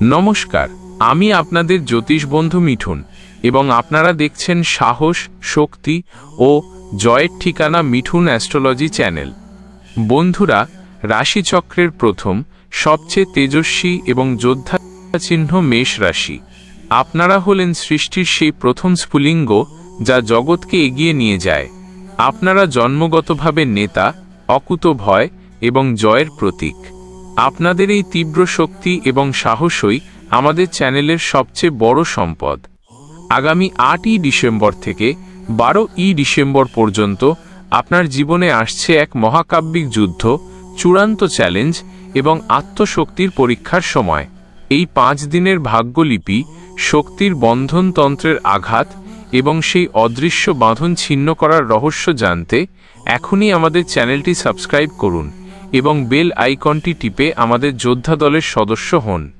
নমস্কার, আমি আপনাদের জ্যোতিষ বন্ধু মিঠুন, এবং আপনারা দেখছেন সাহস, শক্তি ও জয়ের ঠিকানা মিঠুন অ্যাস্ট্রোলজি চ্যানেল। বন্ধুরা, রাশিচক্রের প্রথম, সবচেয়ে তেজস্বী এবং যোদ্ধা চিহ্ন মেষ রাশি। আপনারা হলেন সৃষ্টির সেই প্রথম স্ফুলিঙ্গ যা জগৎকে এগিয়ে নিয়ে যায়। আপনারা জন্মগতভাবে নেতা অকুত ভয় এবং জয়ের প্রতীক। আপনাদের এই তীব্র শক্তি এবং সাহসই আমাদের চ্যানেলের সবচেয়ে বড় সম্পদ। আগামী আটই ডিসেম্বর থেকে বারো ই ডিসেম্বর পর্যন্ত আপনার জীবনে আসছে এক মহাকাব্যিক যুদ্ধ, চূড়ান্ত চ্যালেঞ্জ এবং আত্মশক্তির পরীক্ষার সময়। এই পাঁচ দিনের ভাগ্যলিপি শক্তির বন্ধনতন্ত্রের আঘাত এবং সেই অদৃশ্য বাঁধন ছিন্ন করার রহস্য জানতে এখনই আমাদের চ্যানেলটি সাবস্ক্রাইব করুন। এবং বেল আইকনটি টিপে আমাদের যোদ্ধা দলের সদস্য হন।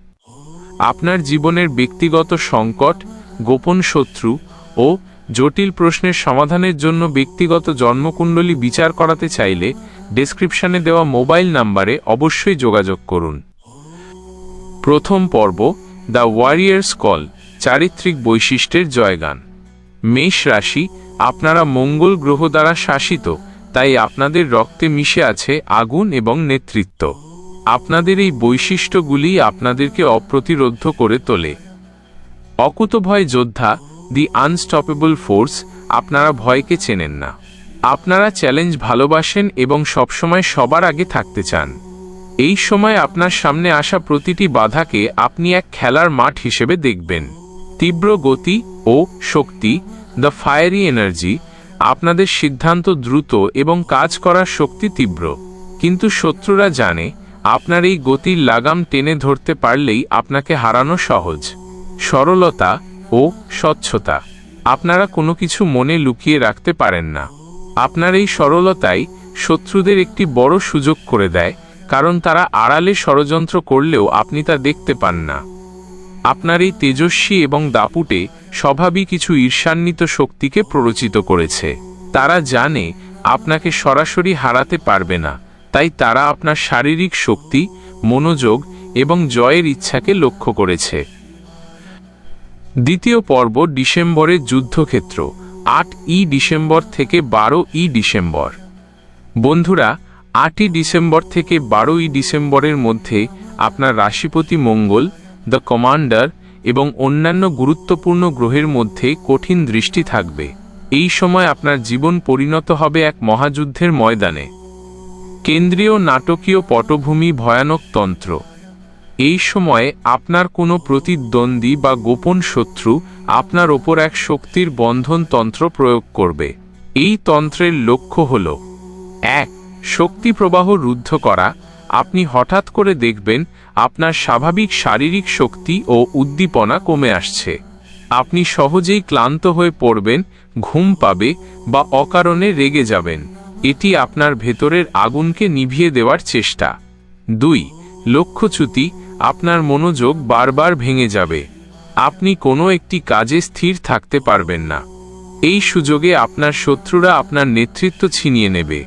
আপনার জীবনের ব্যক্তিগত সংকট, গোপন শত্রু ও জটিল প্রশ্নের সমাধানের জন্য ব্যক্তিগত জন্মকুণ্ডলী বিচার করাতে চাইলে ডেসক্রিপশনে দেওয়া মোবাইল নাম্বারে অবশ্যই যোগাযোগ করুন। প্রথম পর্ব, দ্য ওয়ারিয়ার্স কল, চারিত্রিক বৈশিষ্ট্যের জয়গান। মেষ রাশি, আপনারা মঙ্গল গ্রহ দ্বারা শাসিত। তাই আপনাদের রক্তে মিশে আছে আগুন এবং নেতৃত্ব। আপনাদের এই বৈশিষ্ট্যগুলি আপনাদেরকে অপ্রতিরোধ করে তোলে। অকুতভয় যোদ্ধা, দি আনস্টপেবল ফোর্স, আপনারা ভয়কে চেনেন না। আপনারা চ্যালেঞ্জ ভালোবাসেন এবং সবসময় সবার আগে থাকতে চান। এই সময় আপনার সামনে আসা প্রতিটি বাধাকে আপনি এক খেলার মাঠ হিসেবে দেখবেন। তীব্র গতি ও শক্তি দ্য ফায়ারি এনার্জি আপনাদের সিদ্ধান্ত দ্রুত এবং কাজ করার শক্তি তীব্র। কিন্তু শত্রুরা জানে, আপনার এই গতির লাগাম টেনে ধরতে পারলেই আপনাকে হারানো সহজ। সরলতা ও স্বচ্ছতা। আপনারা কোনো কিছু মনে লুকিয়ে রাখতে পারেন না। আপনার এই সরলতাই শত্রুদের একটি বড় সুযোগ করে দেয়, কারণ তারা আড়ালে ষড়যন্ত্র করলেও আপনি তা দেখতে পান না। আপনার এই তেজস্বী এবং দাপুটে স্বভাবই কিছু ঈর্ষান্বিত শক্তিকে প্ররোচিত করেছে। তারা জানে, আপনাকে সরাসরি হারাতে পারবে না। তাই তারা আপনার শারীরিক শক্তি, মনোযোগ এবং জয়ের ইচ্ছাকে লক্ষ্য করেছে। দ্বিতীয় পর্ব ডিসেম্বরের যুদ্ধক্ষেত্র, আট ই ডিসেম্বর থেকে বারো ই ডিসেম্বর। বন্ধুরা, আটই ডিসেম্বর থেকে বারোই ডিসেম্বরের মধ্যে আপনার রাশিপতি মঙ্গল দ্য কমান্ডার এবং অন্যান্য গুরুত্বপূর্ণ গ্রহের মধ্যে কঠিন দৃষ্টি থাকবে। এই সময় আপনার জীবন পরিণত হবে এক মহাযুদ্ধের ময়দানে। কেন্দ্রীয় নাটকীয় পটভূমি ভয়ানক তন্ত্র। এই সময়ে আপনার কোনো প্রতিদ্বন্দ্বী বা গোপন শত্রু আপনার ওপর এক শক্তির বন্ধন তন্ত্র প্রয়োগ করবে। এই তন্ত্রের লক্ষ্য হল, এক, শক্তি প্রবাহ রুদ্ধ করা আপনি হঠাৎ করে দেখবেন, আপনার স্বাভাবিক শারীরিক শক্তি ও উদ্দীপনা কমে আসছে। আপনি সহজেই ক্লান্ত হয়ে পড়বেন, ঘুম পাবে বা অকারণে রেগে যাবেন। এটি আপনার ভেতরের আগুনকে নিভিয়ে দেওয়ার চেষ্টা। দুই, লক্ষ্যচ্যুতি, আপনার মনোযোগ বারবার ভেঙে যাবে। আপনি কোনো একটি কাজে স্থির থাকতে পারবেন না। এই সুযোগে আপনার শত্রুরা আপনার নেতৃত্ব ছিনিয়ে নেবে।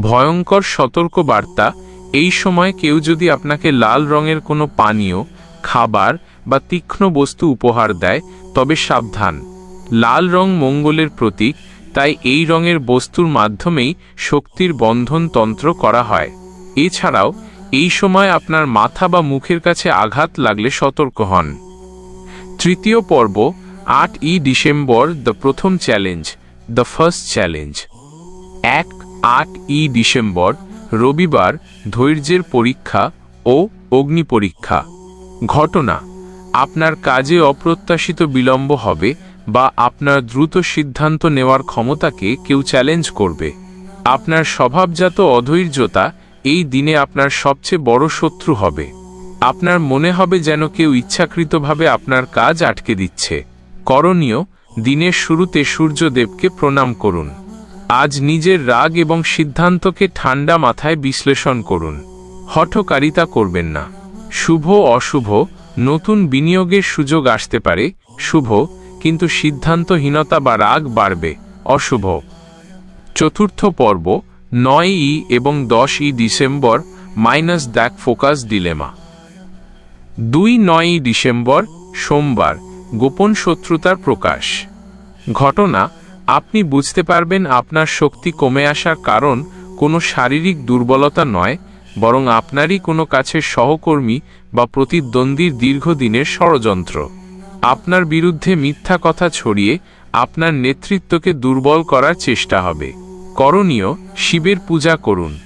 ভয়ঙ্কর সতর্ক বার্তা এই সময় কেউ যদি আপনাকে লাল রঙের কোনো পানীয়, খাবার বা তীক্ষ্ণ বস্তু উপহার দেয়, তবে সাবধান। লাল রং মঙ্গলের প্রতীক, তাই এই রঙের বস্তুর মাধ্যমেই শক্তির বন্ধন তন্ত্র করা হয়। এছাড়াও, এই সময় আপনার মাথা বা মুখের কাছে আঘাত লাগলে সতর্ক হন। তৃতীয় পর্ব আট ই ডিসেম্বর, দ্য প্রথম চ্যালেঞ্জ, দ্য ফার্স্ট চ্যালেঞ্জ। এক আট ই ডিসেম্বর রবিবার ধৈর্যের পরীক্ষা ও অগ্নি পরীক্ষা ঘটনা, আপনার কাজে অপ্রত্যাশিত বিলম্ব হবে বা আপনার দ্রুত সিদ্ধান্ত নেওয়ার ক্ষমতাকে কেউ চ্যালেঞ্জ করবে। আপনার স্বভাবজাত অধৈর্যতা এই দিনে আপনার সবচেয়ে বড় শত্রু হবে। আপনার মনে হবে যেন কেউ ইচ্ছাকৃতভাবে আপনার কাজ আটকে দিচ্ছে। করণীয়, দিনের শুরুতে সূর্যদেবকে প্রণাম করুন। আজ নিজের রাগ এবং সিদ্ধান্তকে ঠান্ডা মাথায় বিশ্লেষণ করুন। হঠকারিতা করবেন না। শুভ অশুভ, নতুন বিনিয়োগের সুযোগ আসতে পারে, শুভ, কিন্তু সিদ্ধান্তহীনতা বা রাগ বাড়বে, অশুভ। চতুর্থ পর্ব, নয় ই এবং দশ ই ডিসেম্বর, মাইনাস দ্যাক ফোকাস ডিলেমা। দুই নয়ই ডিসেম্বর, সোমবার, গোপন শত্রুতার প্রকাশ। ঘটনা আপনি বুঝতে পারবেন আপনার শক্তি কমে আসার কারণ কোনো শারীরিক দুর্বলতা নয়, বরং আপনারই কোনো কাছের সহকর্মী বা প্রতিদ্বন্দ্বীর দীর্ঘদিনের ষড়যন্ত্র। আপনার বিরুদ্ধে মিথ্যা কথা ছড়িয়ে আপনার নেতৃত্বকে দুর্বল করার চেষ্টা হবে। করণীয়, শিবের পূজা করুন।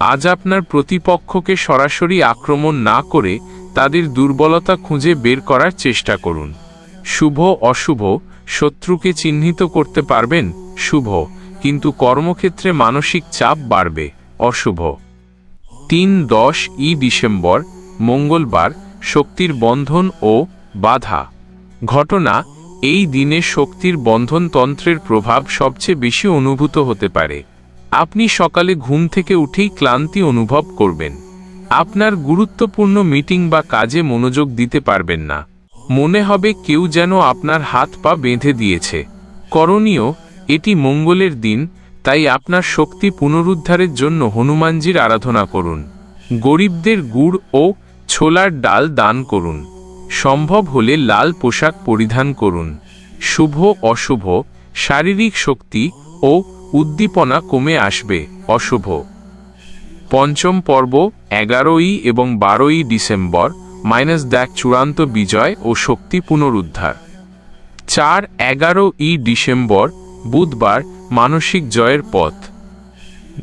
আজ আপনার প্রতিপক্ষকে সরাসরি আক্রমণ না করে তাদের দুর্বলতা খুঁজে বের করার চেষ্টা করুন। শুভ, অশুভ শত্রুকে চিহ্নিত করতে পারবেন, শুভ, কিন্তু কর্মক্ষেত্রে মানসিক চাপ বাড়বে, অশুভ। তিন দশ ই ডিসেম্বর, মঙ্গলবার, শক্তির বন্ধন ও বাধা। ঘটনা, এই দিনে শক্তির বন্ধন তন্ত্রের প্রভাব সবচেয়ে বেশি অনুভূত হতে পারে। আপনি সকালে ঘুম থেকে উঠেই ক্লান্তি অনুভব করবেন। আপনার গুরুত্বপূর্ণ মিটিং বা কাজে মনোযোগ দিতে পারবেন না। মনে হবে কেউ যেন আপনার হাত পা বেঁধে দিয়েছে। করণীয়, এটি মঙ্গলের দিন, তাই আপনার শক্তি পুনরুদ্ধারের জন্য হনুমানজির আরাধনা করুন। গরিবদের গুড় ও ছোলার ডাল দান করুন। সম্ভব হলে লাল পোশাক পরিধান করুন। শুভ, অশুভ, শারীরিক শক্তি ও উদ্দীপনা কমে আসবে, অশুভ। পঞ্চম পর্ব, এগারোই এবং বারোই ডিসেম্বর মাইনাস দেখ চূড়ান্ত বিজয় ও শক্তি পুনরুদ্ধার। চার, এগারো ই ডিসেম্বর, বুধবার, মানসিক জয়ের পথ।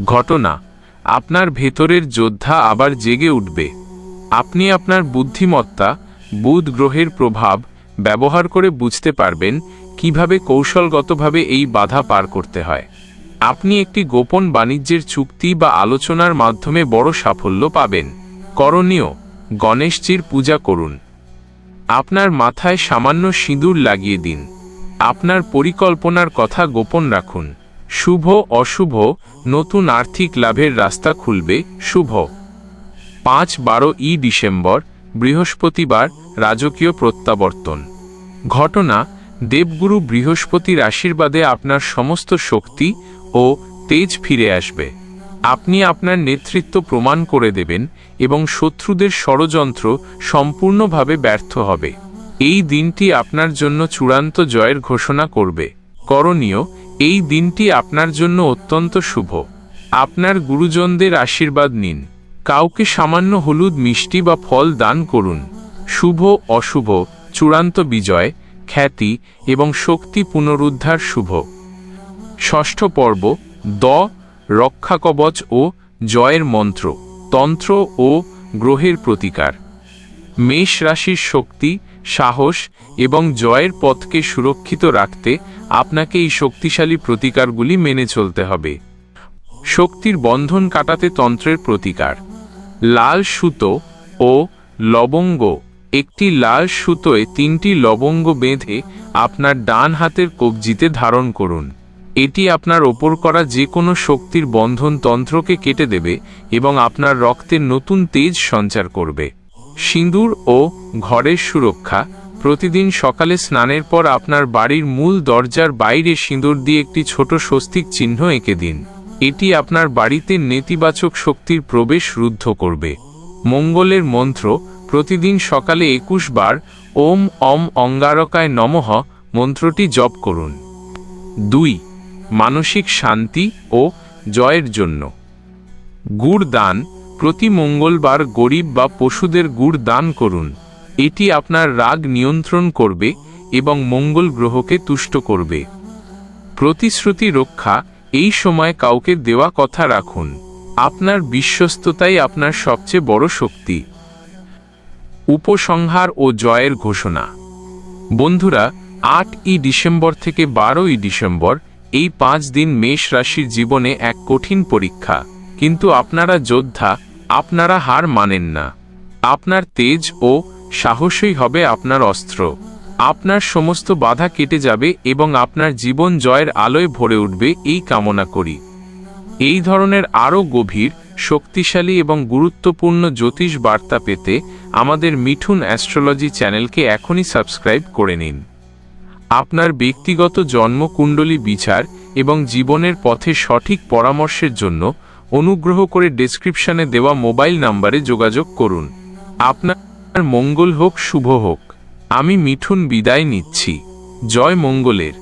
ঘটনা, আপনার ভেতরের যোদ্ধা আবার জেগে উঠবে। আপনি আপনার বুদ্ধিমত্তা, বুধ গ্রহের প্রভাব ব্যবহার করে বুঝতে পারবেন কীভাবে কৌশলগতভাবে এই বাধা পার করতে হয়। আপনি একটি গোপন বাণিজ্যের চুক্তি বা আলোচনার মাধ্যমে বড় সাফল্য পাবেন। করণীয় গণেশজির পূজা করুন। আপনার মাথায় সামান্য সিঁদুর লাগিয়ে দিন। আপনার পরিকল্পনার কথা গোপন রাখুন। শুভ, অশুভ, নতুন আর্থিক লাভের রাস্তা খুলবে। শুভ। পাঁচ বারো ই ডিসেম্বর, বৃহস্পতিবার, রাজকীয় প্রত্যাবর্তন। ঘটনা, দেবগুরু বৃহস্পতির আশীর্বাদে আপনার সমস্ত শক্তি ও তেজ ফিরে আসবে। আপনি আপনার নেতৃত্ব প্রমাণ করে দেবেন এবং শত্রুদের ষড়যন্ত্র সম্পূর্ণভাবে ব্যর্থ হবে। এই দিনটি আপনার জন্য চূড়ান্ত জয়ের ঘোষণা করবে। করণীয়, এই দিনটি আপনার জন্য অত্যন্ত শুভ। আপনার গুরুজনদের আশীর্বাদ নিন। কাউকে সামান্য হলুদ মিষ্টি বা ফল দান করুন। শুভ, অশুভ, চূড়ান্ত বিজয়, খ্যাতি এবং শক্তি পুনরুদ্ধার শুভ। ষষ্ঠ পর্ব, দ রক্ষাকবচ ও জয়ের মন্ত্র, তন্ত্র ও গ্রহের প্রতিকার। মেষ রাশির শক্তি, সাহস এবং জয়ের পথকে সুরক্ষিত রাখতে আপনাকে এই শক্তিশালী প্রতিকারগুলি মেনে চলতে হবে। শক্তির বন্ধন কাটাতে তন্ত্রের প্রতিকার। লাল সুতো ও লবঙ্গ, একটি লাল সুতোয় তিনটি লবঙ্গ বেঁধে আপনার ডান হাতের কবজিতে ধারণ করুন। এটি আপনার ওপর করা যে কোনো শক্তির বন্ধন তন্ত্রকে কেটে দেবে এবং আপনার রক্তের নতুন তেজ সঞ্চার করবে। সিঁদুর ও ঘরের সুরক্ষা। প্রতিদিন সকালে স্নানের পর আপনার বাড়ির মূল দরজার বাইরে সিঁদুর দিয়ে একটি ছোট স্বস্তিক চিহ্ন এঁকে দিন। এটি আপনার বাড়িতে নেতিবাচক শক্তির প্রবেশ রুদ্ধ করবে। মঙ্গলের মন্ত্র, প্রতিদিন সকালে একুশ বার ওম অম অঙ্গারকায় নমঃ মন্ত্রটি জপ করুন। দুই মানসিক শান্তি ও জয়ের জন্য। গুড় দান, প্রতি মঙ্গলবার গরিব বা পশুদের গুড় দান করুন। এটি আপনার রাগ নিয়ন্ত্রণ করবে এবং মঙ্গল গ্রহকে তুষ্ট করবে। প্রতিশ্রুতি রক্ষা, এই সময় কাউকে দেওয়া কথা রাখুন। আপনার বিশ্বস্ততাই আপনার সবচেয়ে বড় শক্তি। উপসংহার ও জয়ের ঘোষণা। বন্ধুরা আট ই ডিসেম্বর থেকে বারোই ডিসেম্বর এই পাঁচ দিন মেষ রাশির জীবনে এক কঠিন পরীক্ষা। কিন্তু আপনারা যোদ্ধা, আপনারা হার মানেন না। আপনার তেজ ও সাহসই হবে আপনার অস্ত্র। আপনার সমস্ত বাধা কেটে যাবে এবং আপনার জীবন জয়ের আলোয় ভরে উঠবে এই কামনা করি। এই ধরনের আরও গভীর, শক্তিশালী এবং গুরুত্বপূর্ণ জ্যোতিষ বার্তা পেতে আমাদের মিঠুন অ্যাস্ট্রোলজি চ্যানেলকে এখনই সাবস্ক্রাইব করে নিন। আপনার ব্যক্তিগত জন্মকুণ্ডলী বিচার এবং জীবনের পথে সঠিক পরামর্শের জন্য অনুগ্রহ করে ডেসক্রিপশানে দেওয়া মোবাইল নাম্বারে যোগাযোগ করুন। আপনার মঙ্গল হোক, শুভ হোক। আমি মিঠুন বিদায় নিচ্ছি। জয় মঙ্গলের।